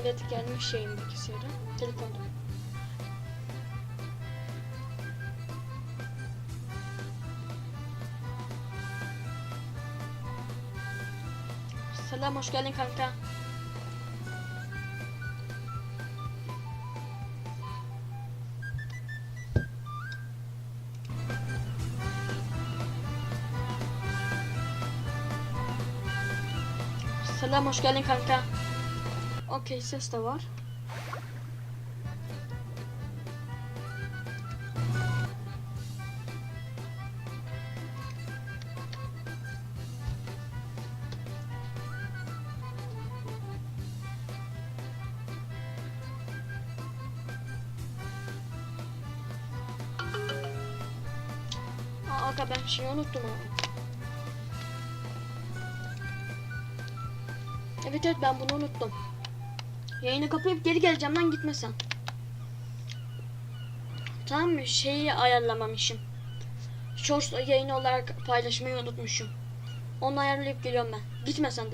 Evet gelmiş şeyim bilgisayara. Telefonda. Selam hoş geldin kanka. Selam hoş geldin kanka. Okey ses de var. Aga ben şeyi unuttum ama. Evet evet ben bunu unuttum. Yayını kapayıp geri geleceğim lan gitmesen. Tamam mı? Şeyi ayarlamamışım. Shorts yayını olarak paylaşmayı unutmuşum. Onu ayarlayıp geliyorum ben. Gitmesen de.